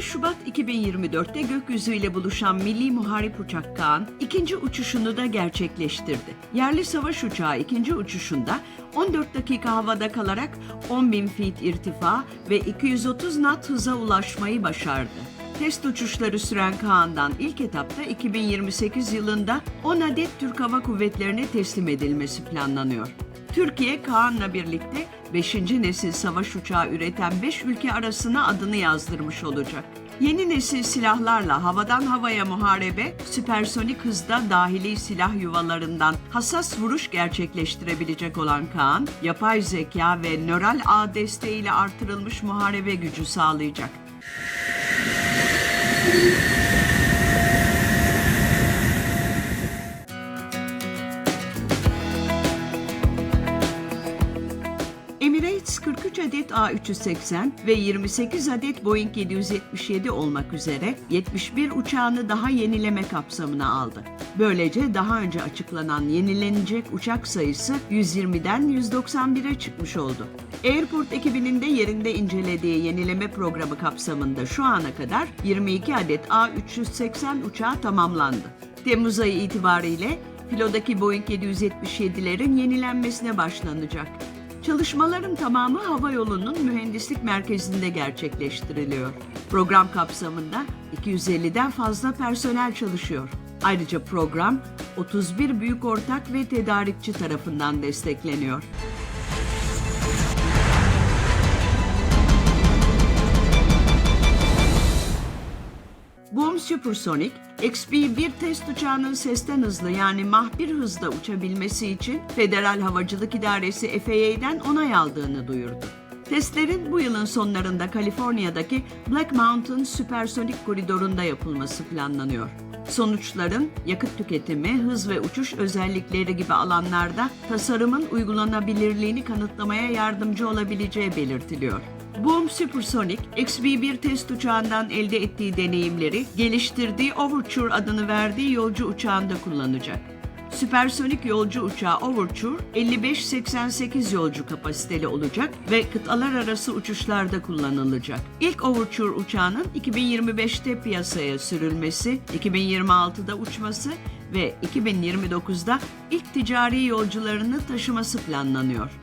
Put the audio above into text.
21 Şubat 2024'te gökyüzüyle buluşan Milli Muharip Uçak Kaan ikinci uçuşunu da gerçekleştirdi. Yerli savaş uçağı ikinci uçuşunda 14 dakika havada kalarak 10.000 feet irtifa ve 230 knot hıza ulaşmayı başardı. Test uçuşları süren Kaan'dan ilk etapta 2028 yılında 10 adet Türk Hava Kuvvetleri'ne teslim edilmesi planlanıyor. Türkiye Kaan'la birlikte 5. nesil savaş uçağı üreten 5 ülke arasına adını yazdırmış olacak. Yeni nesil silahlarla havadan havaya muharebe, süpersonik hızda dahili silah yuvalarından hassas vuruş gerçekleştirebilecek olan Kaan, yapay zeka ve nöral ağ desteğiyle artırılmış muharebe gücü sağlayacak. Emirates 43 adet A380 ve 28 adet Boeing 777 olmak üzere 71 uçağını daha yenileme kapsamına aldı. Böylece daha önce açıklanan yenilenecek uçak sayısı 120'den 191'e çıkmış oldu. Airport ekibinin de yerinde incelediği yenileme programı kapsamında şu ana kadar 22 adet A380 uçağı tamamlandı. Temmuz ayı itibariyle filodaki Boeing 777'lerin yenilenmesine başlanacak. Çalışmaların tamamı hava yolunun mühendislik merkezinde gerçekleştiriliyor. Program kapsamında 250'den fazla personel çalışıyor. Ayrıca program 31 büyük ortak ve tedarikçi tarafından destekleniyor. Supersonic, XB-1 test uçağının sesten hızlı yani Mach 1 hızda uçabilmesi için Federal Havacılık İdaresi FAA'den onay aldığını duyurdu. Testlerin bu yılın sonlarında Kaliforniya'daki Black Mountain Süpersonik Koridor'unda yapılması planlanıyor. Sonuçların yakıt tüketimi, hız ve uçuş özellikleri gibi alanlarda tasarımın uygulanabilirliğini kanıtlamaya yardımcı olabileceği belirtiliyor. Boom Supersonic, XB-1 test uçağından elde ettiği deneyimleri geliştirdiği Overture adını verdiği yolcu uçağında kullanacak. Süpersonik yolcu uçağı Overture 55-88 yolcu kapasiteli olacak ve kıtalar arası uçuşlarda kullanılacak. İlk Overture uçağının 2025'te piyasaya sürülmesi, 2026'da uçması ve 2029'da ilk ticari yolcularını taşıması planlanıyor.